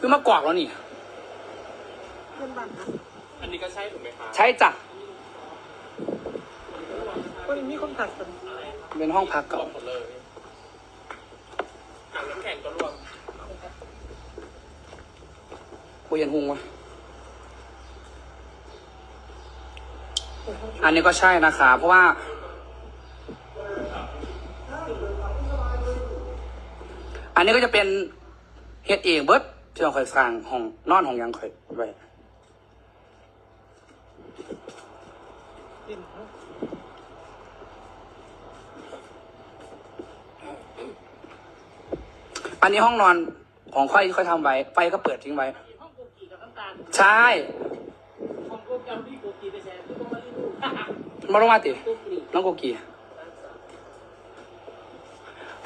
คือมากรอกแล้วนี่ เพื่อนบ้านนะอันนี้ก็ใช่ถูกไหมคะใช่จ้ะก็มีคนตัดกันเป็นห้องพักรเก่า วมหมดเลยถังน้ำแข็งก็รวมปุยันหุงวะ อันนี้ก็ใช่นะคะ เพราะว่า อันนี้ก็จะเป็นเฮ็ดเองเบิร์ด ที่เราเคยสร้างห้องนอนของหยังเคยไว้ดินเขาอันนี้ห้องนอนของค่อยที่ค่อยทำไว้ ไฟก็เปิดทิ้งไว้ห้องโกกีกับน้ำตาลใช่ห้องโกกีเอาพี่โกกีไปแชร์พี่ก็มารีวิวมาลงมาติโกกีน้องโกกี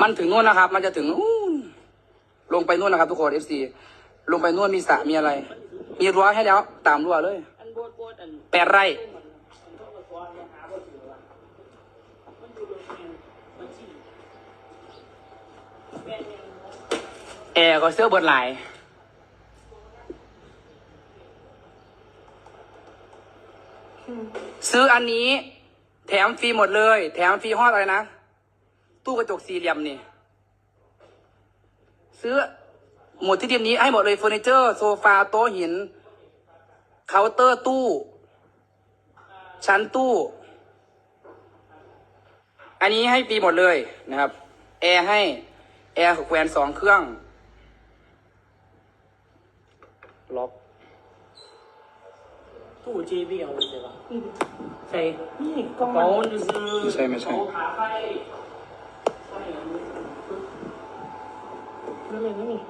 มันถึงนู่นนะครับ มันจะถึงนู่นลงไปนู่นนะครับทุกคนเอฟซี ลงไปนู่นมีสระมีอะไร มีรั้วให้แล้ว ตามรั้วเลยแปดไร่มันมันต้องมาซ้อนมาหาบ่ถือว่ามันอยู่โรเรียนบัญชีแอร์ก็เสื้อเบิร์ดหลายซื้ออันนี้ แถมฟรีหมดเลย แถมฟรีฮอดอะไรนะ ตู้กระจกสี่เหลี่ยมนี่ ซื้อ หมดที่เดียมนี้ให้หมดเลยเฟอร์นิเจอร์โซฟาโต๊ะหินเคาน์เตอร์ตู้ ชั้นตู้ อันนี้ให้ฟรีหมดเลยนะครับ แอร์ให้ แอร์แขวนสองเครื่อง ล็อกตู้ JBL เลยใช่ปะใส่นี่กล้องมันมันซื้อไม่ใช่ไม่ใช่เอาขาไฟไฟอันนี้นั่นเองนี่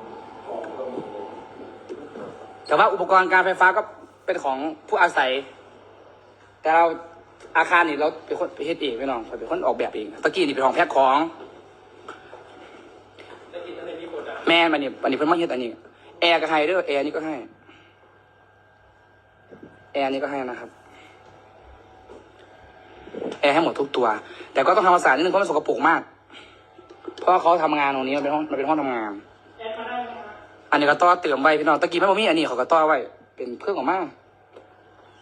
แต่ว่าอุปกรณ์การไฟฟ้าก็เป็นของผู้อาศัย แต่เราอาคารนี่เราเป็นคนไปเฮ็ดเองพี่น้องเราเป็นคนออกแบบเองตะกี้นี่เป็นของแพ็คของได้กินอะไรมีโปรดักต์แม่นมันนี่อันนี้เพิ่นมาเฮ็ดอันนี้ แอร์ก็ให้เด้อแอร์นี่ก็ให้ แอร์นี่ก็ให้นะครับ แอร์ให้หมดทุกตัว แต่ก็ต้องทำความสะอาดนิดนึงเพราะมันสกปรกมาก เพราะว่าเขาทำงานตรงนี้มันเป็นห้องมันเป็นห้องทำงาน อันนี้ก็ต่อเติมไว้พี่น้องตะกี้ไมันบ่มีอันนี้เขาก็ต่อไว้ เป็นเพิ่งออกมา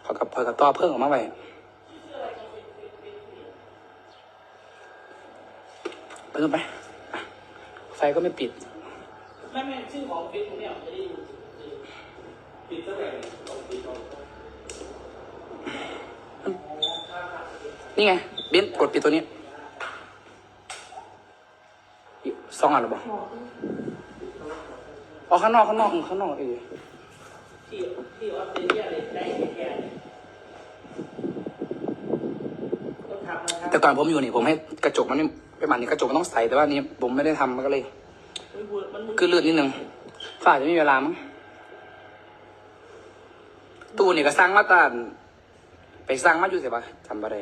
เขากับเขาก็ต่อเพิ่งออกมาไว้ไปนู่นไปไฟก็ไม่ปิดแม่แม่ชื่อของเฟซบุ๊กเนี่ยจะได้ดูปิดเท่าไหร่ต้องปิดก่อนนี่ไงเบนกดปิดตัวนี้สองอันหรือเปล่า อ๋อข้างนอกข้างนอกอืมข้างนอกเออที่ที่ออสเตรเลียเลยได้แค่เนี่ยต้องทำนะครับแต่ก่อนผมอยู่นี่ผมให้กระจกมันนี่ไปมันนี่กระจกมันต้องใสแต่ว่านี่ผมไม่ได้ทำมันก็เลยมันบูดมันบูดคือเลือดนิดนึงฝ่าจจะไม่มีเวลามั้งตู้นี่ก็สร้างมาตานไปสร้างมาอยู่เสียปะจำบ่ได้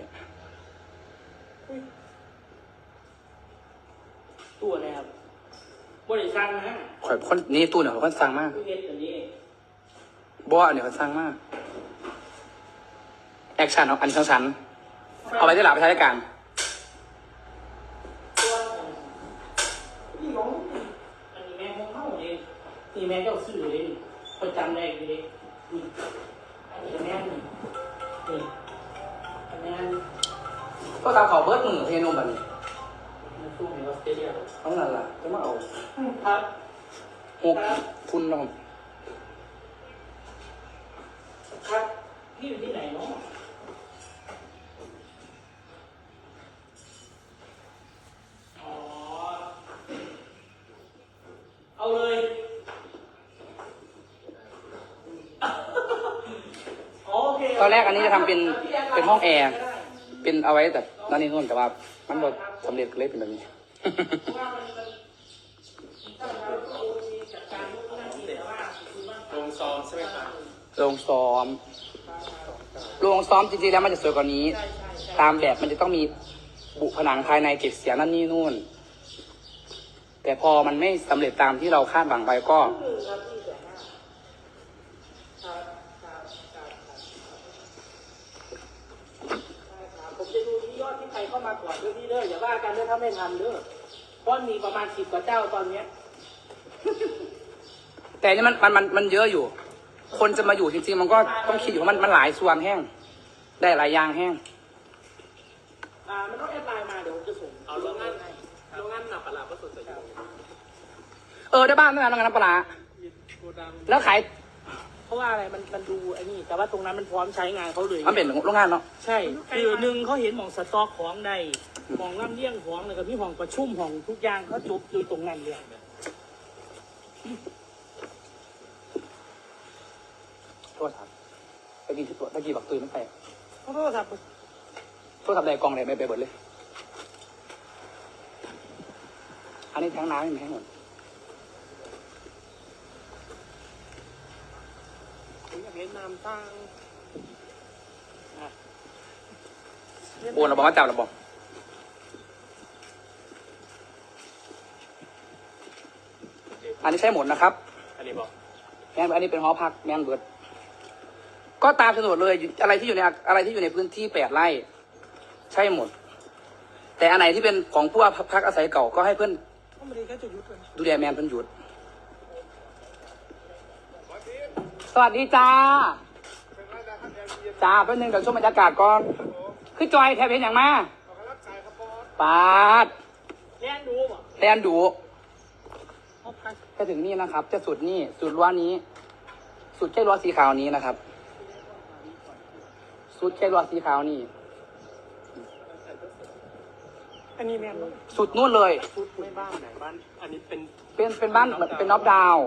ตัวนะครับ บริษัทนะฮะข่อยคนนี่ตู้เนี่ยเขาคนสร้างมากตู้เย็นตัวนี้บ่อันนี้เขาสร้างมากแอคชั่นเอาอันนี้ทั้งชั้นเอาไปที่หลังไปใช้รายการตัวนี่ของอันนี้แม่ของเข้าเองนี่แม่เจ้าซื้อเลยนี่ประจำได้เลยนี่อันนี้แม่นี่นี่อันนี้ ก็ตามเขาเบิร์ดมือเพนมแบบนี้มันตู้ในออส เตรเลียเอานั่นล่ะจะมาเอาครับหกคุณลองครับพี่อยู่ที่ไหนเนาะอ๋อเอาเลยโอเคตอนแรกอันนี้จะทำเป็นเป็นห้องแอร์ เป็นเอาไว้แบบนั่นนี่นู่นแต่ว่ามันบ่สำเร็จก็เลยเป็นแบบนี้ ลงซ้อมใช่ไหมคะโรงซ้อม โรงซ้อมจริงๆแล้วมันจะสวยกว่านี้ตามแบบมันจะต้องมีบุผนังภายในเก็บเสียงนั่นนี่นู่น แต่พอมันไม่สำเร็จตามที่เราคาดหวังไปก็จะดูที่ยอดที่ใคร เข้ามาก่อนด้วยพี่เด้ออย่าว่ากันเด้อถ้าไม่ทันเด้อเพราะมีประมาณสิบกว่าเจ้าตอนเนี้ย แต่อันนี่มันมันมันมันเยอะอยู่ คนจะมาอยู่จริงๆ มันก็ต้องคิดอยู่ว่ามันมันหลายส่วนแห้ง ได้หลายอย่างแห้ง อ่ามันต้องแอดไลน์มาเดี๋ยวผมจะส่งเอาโรงงานโรงงานหนักปลาก็สดใสอยู่เออได้บ้านนั่นนะน้ำปลาร้ามีโกดังแล้วขาย เพราะว่าอะไรมันมันดูไอ้นี่แต่ว่าตรงนั้นมันพร้อมใช้งานเขาเลยมันเป็นโรงงานเนาะใช่คือหนึ่งเขาเห็นหมองสต็อกของใดหมองลำเลี้ยงของแล้วก็มีห้องประชุมห้องทุกอย่างเขาจบอยู่ตรงนั้นเลยโทษครับตะกี้ตัวตะกี้บักตุยมันแตกเขาโทรศัพท์โทษทับใดกล่องไหนไม่ไปเบิดเลย อันนี้แทงน้ำไม่มีให้หมด ผมอยากเห็นนาม ตั้งอะโอนเราบอกว่าจับเราบอกอันนี้ใช่หมดนะครับ อันนี้บอกแม่นอันนี้เป็นหอพักแม่นเบิด ก็ตามโฉนดเลยอยู่อะไรที่อยู่ในอะไรที่อยู่ในพื้นที่แปดไร่ ใช่หมด แต่อันไหนที่เป็นของผู้พักอาศัยเก่าก็ให้เพื่อนเขาไม่ได้แค่จะยุดเลยดูแลแมนเพื่อนหยุด ส วัสดีจ้า จ้าแป๊บนึงเดี๋ยวชมบรรยากาศก่อน คือจอยแทบเห็นอย่างมาปาดแล่นดูบ่แตนดูเขาพักจะถึงนี่นะครับ จะสุดนี่สุดรั้วนี้ สุดแค่รั้วสีขาวนี้นะครับ สุดแค่รั้วสีขาวนี่ อันนี้แม่นบ่สุดนู่นเลย ชุดไม่บ้านไหนบ้าน อันนี้เป็นเป็นเป็นบ้านเหมือนเป็นน็อปดาวน์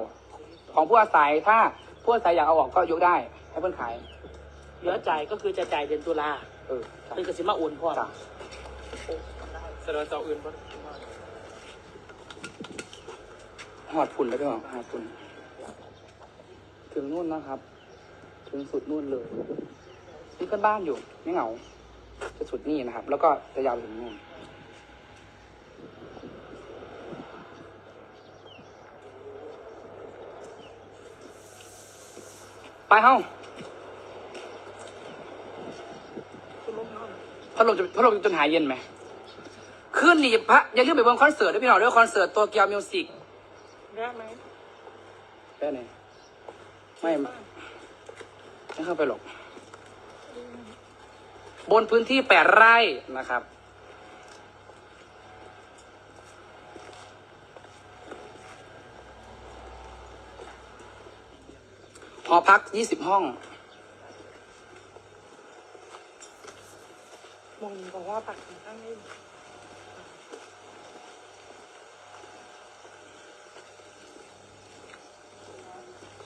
ของผู้อาศัยถ้า ผู้อาศัยอยากเอาออกก็ยกได้ให้เพื่อนขายเหลือจ่ายก็คือจะจ่ายเดือนตุลาเออใช่เป็นกสิมาโอนพ่อจ้ะแสดงว่าเจ้าอื่นบ้านหอดฝุ่นแล้วด้วยเหรอหอดฝุ่นถึงนู่นนะครับ ถึงสุดนู่นเลยนี่เพื่อนบ้านอยู่ไม่เหงาจะสุดนี่นะครับ แล้วก็จะยาวไปถึงนู่น ไปเฮ้าคุณล้มน้องพัดลมจะพัดลมจนหายเย็นไหมขึ้นนี่พระอย่าลืมไปเบิ่งคอนเสิร์ตด้วยพี่น้องด้วยคอนเสิร์ตตัวเกียวมิวสิกได้ไหมได้ไหนไม่ไม่เข้าไปหรอก บนพื้นที่แปดไร่นะครับ อพักยี่สิบห้องมองบอกว่าปักตั้งนี้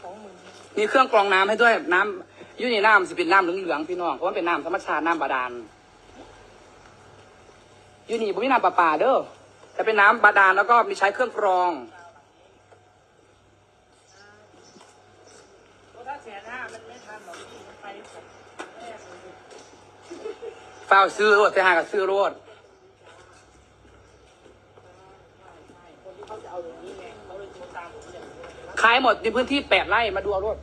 สองหมื่นมีเครื่องกรองน้ำให้ด้วยน้ำอยูนี่น้ำสิเป็นน้ำเหลืองๆพี่น้องเพราะมันเป็นน้ำธรรมชาติน้ำบาดาลอยูนี่ผมมีน้ำประปาเด้อแต่เป็นน้ำบาดาลแล้วก็มีใช้เครื่องกรอง เพราะถ้าแสนห้ามันไม่ทันหรอกพี่มันไปแบบแรก เฝ้าซื้อรถแต่หากับซื้อรถคนที่เขาจะเอาอย่างนี้ไงเขายหมดในพื้นที่แปดไร่มาดูเอารถ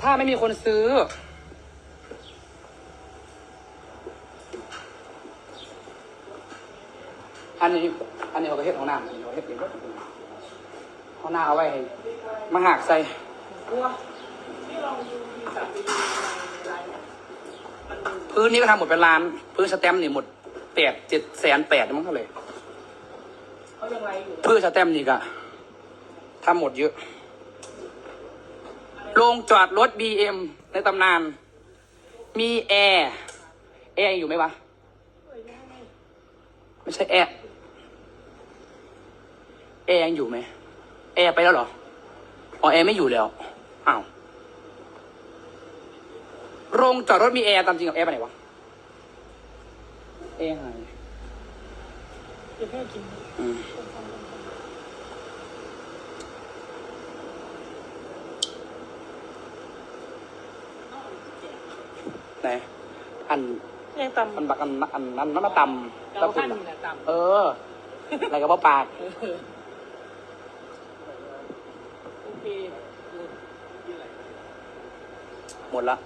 ถ้าไม่มีคนซื้อ อันนี้ อันนี้เขาก็เฮ็ดของน้ำอันนี้เขาเฮ็ดเองก็เขาหน้าเอาไว้ให้มาหักใส่ พื้นนี้ก็ทำหมดเป็นล้าน พื้นสแตมป์นี่หมดแปดเจ็ดแสนแปดมั้งเท่าไหร่เขายังไลฟ์อยู่พื้นสแตมป์นี่ก็ทำหมดเยอะโรงจอดรถ BM ในตำนาน มีแอร์แอร์อยู่ไหมวะ ไม่ใช่แอร์แอร์ยังอยู่ไหมแอร์ไปแล้วเหรออ๋อแอร์ไม่อยู่แล้วอ้าว โรงจอดรถมีแอร์ตามจริงกับแอร์ไปไหนวะแอร์หายจะแค่กินอืมไหนอันยังตำอันบักอันอันนั้นมันมาตำเราตะขั้ปุ่นนนี่อะแหละตำเอออะไรกับว่าปากโอเคหมดละ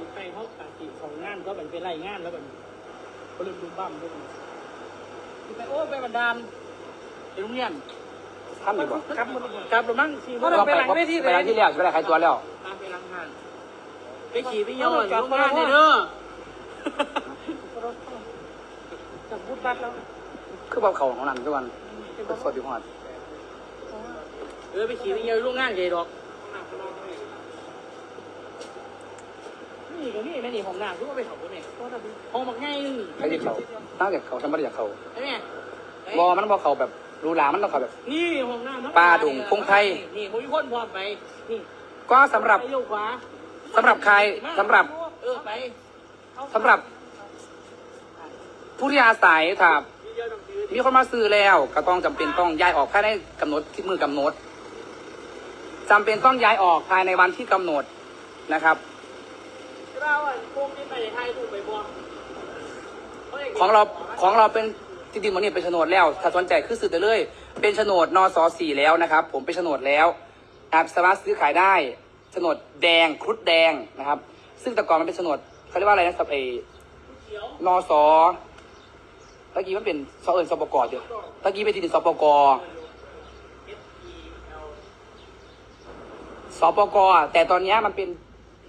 ที่คุณไปเขาปฏิของงานเขาเป็นไปไล่งานแล้วแบบเขาเริ่มดูบ้ามด้วยไปโอ้ไปบันดาลเโรงเรียนท่านดีกว่ากลับหมดกลับหรือมั้งสี่โมงไปหลังเวทีไปหลังที่แล้วไปหลังใครตัวแล้วมาไปล้างห้างไปขี่ไปเยี่ยวอยู่โรงงานเนี่ยเด้อจับพูดบัตรแล้วคือแบบเขาของนั่นทุกวันเป็นสดอยู่หอดเออไปขี่ไปเยี่ยวอยู่โรงงานใหญ่ดอก นี่ก็นี่แม่นี่ของน้ำทุกคนไปเขาคนนี้ห้องบักง่ายนึงไอ้ที่เขาตั้งแต่เขาทำไม่ได้จากเขาไอ้แม่บอมันบอเขาแบบรูหรามันต้องเขาแบบ นี่ห้องน้ำปลาดุ่งพงไทยนี่ผมมีคนพร้อมไปนี่ก็สำหรับไปโยกขวาสำหรับใครสำหรับเออไปสำหรับ ผู้ที่อาศัยถ้ามีคนมาซื้อแล้ว ก็ต้องจำเป็นต้องย้ายออกภายในกำหนดที่มือกำหนดจำเป็นต้องย้ายออกภายในวันที่กำหนดนะครับ เราอะพวกนี้ไปไทยถูกไปบวงของเราของเราเป็นจริงๆวันนี้เป็นโฉนดแล้ว ถ้าสนใจคือซื้อได้เลย เป็นโฉนดนสสี่แล้วนะครับ ผมเป็นโฉนดแล้วนะครับสามารถซื้อขายได้โฉนดแดงครุฑแดงนะครับ ซึ่งแต่ก่อนมันเป็นโฉนดเขาเรียกว่าอะไรนะสับเอนสตะกี้มันเป็นสเอิญสปกเดียวตะกี้เป็นที่ดินสปกสปกแต่ตอนนี้มันเป็น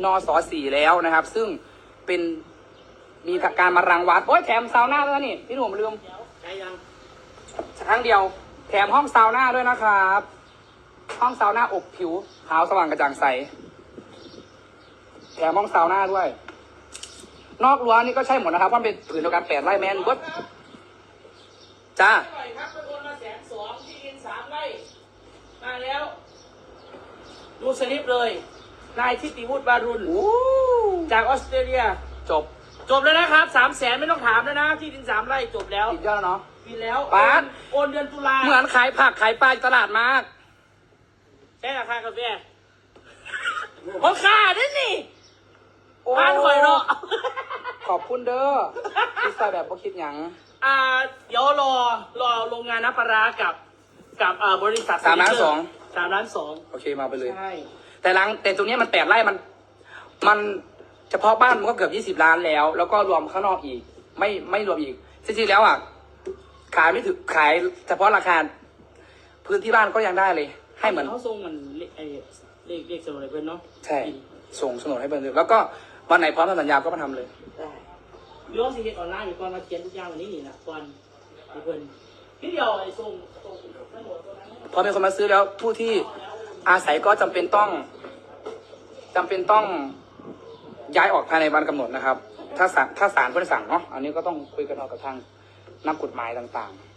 นสสี่แล้วนะครับ ซึ่งเป็นมีการมารังวัดโอ้ยแถมซาวน่าด้วยนะนี่พี่หนุ่มลืมใจยังครั้งเดียว แถมห้องซาวน่าด้วยนะครับ ห้องซาวน่าอบผิวขาวสว่างกระจ่างใส แถมห้องซาวน่าด้วย นอกรั้วนี่ก็ใช่หมดนะครับเพราะมันเป็นผืนเดียวกันแปดไร่แมนเบิดจ้าหน่อยครับเป็นคนมาแสนสองที่ดินสามไร่มาแล้ว ดูสลิปเลย นายทิติวุฒิบารุณโอ้จากออสเตรเลีย จบ จบแล้วนะครับสามแสนไม่ต้องถามแล้วนะ ที่ดินสามไร่จบแล้วติดยอดแล้วเนาะปีแล้วปาดโอนเดือนตุลาเหมือนขายผักขายปลาอยู่ตลาดมากใช่ราคากาแฟเพราะค่าด้วยนี่โอ้บ้านคอยเนาะขอบคุณเด้อที่ใส่แบบบ่คิดหยังอ่า เดี๋ยวรอรอโรงงานน้ำปลาร้ากับ กับอ่าบริษัทสามล้านสองสามล้านสองโอเคมาไปเลยใช่ แต่หลังแต่ตรงเนี้ยมันแปดไร่มัน มันเฉพาะบ้านมันก็เกือบยี่สิบล้านแล้ว แล้วก็รวมข้างนอกอีก ไม่ไม่รวมอีกจริงๆแล้วอะขายไม่ถึงขายเฉพาะราคาพื้นที่บ้านก็ยังได้เลย ให้เหมือน เขาส่งมันเลไอ้เลขเลขสมุดอะไรเพื่อนเนาะใช่ ส่งโฉนดให้เบิร์นแล้วก็วันไหนพร้อมทำสัญญาก็มาทำเลย ได้หรือว่าสิเฮ็ดออนไลน์อยู่ก่อนมาเขียนทุกอย่างวันนี้นี่นะก่อนให้เพื่อนทีเดียวไอ้ส่งส่งทั้งหมดตัวนั้น พอมีคนมาซื้อแล้วผู้ที่ อาศัยก็จำเป็นต้องจำเป็นต้องย้ายออกภายในวันกำหนดนะครับ ถ้าศาลถ้าศาลเพิ่นสั่งเนาะอันนี้ก็ต้องคุยกันเอากับทางนักกฎหมายต่างๆ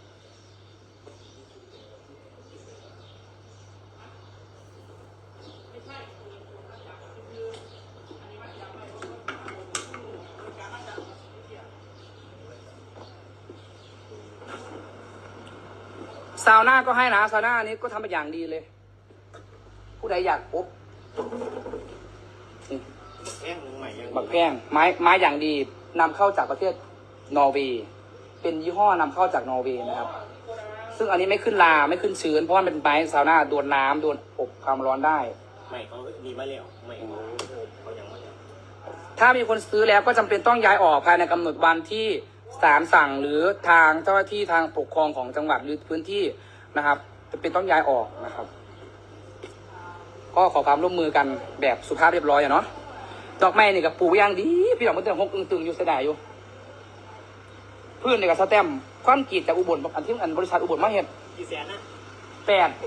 ซาวน่าก็ให้นะซาวน่าอันนี้ก็ทำมาอย่างดีเลย ผู้ใดอยากอบนี่แห้งใหม่ยังบักแพงไม้ไม้อย่างดีนำเข้าจากประเทศนอร์เวย์เป็นยี่ห้อนำเข้าจากนอร์เวย์นะครับ ซึ่งอันนี้ไม่ขึ้นลาไม่ขึ้นชื้น เพราะว่ามันเป็นไม้ซาวน่าโดนน้ำโดนอบความร้อนได้ ใหม่เขามีมาแล้วใหม่เขาเขายังไม่ได้ถ้ามีคนซื้อแล้วก็จำเป็นต้องย้ายออกภายในกำหนดวันที่ศาลสั่งหรือทางเจ้าหน้าที่ทางปกครองของจังหวัดหรือพื้นที่นะครับจะเป็นต้องย้ายออกนะครับ ก็ขอความร่วมมือกันแบบสุภาพเรียบร้อยอะเนาะดอกไม้นี่กับปลูกอย่างดีพี่ดอกมันเตือนหกอึงตึงอยู่เสียดายอยู่พื้นนี่กับสแตมป์ความกรีดจากอุบลอันที่อันบริษัทอุบลมาเห็ดกี่แสนนะแปด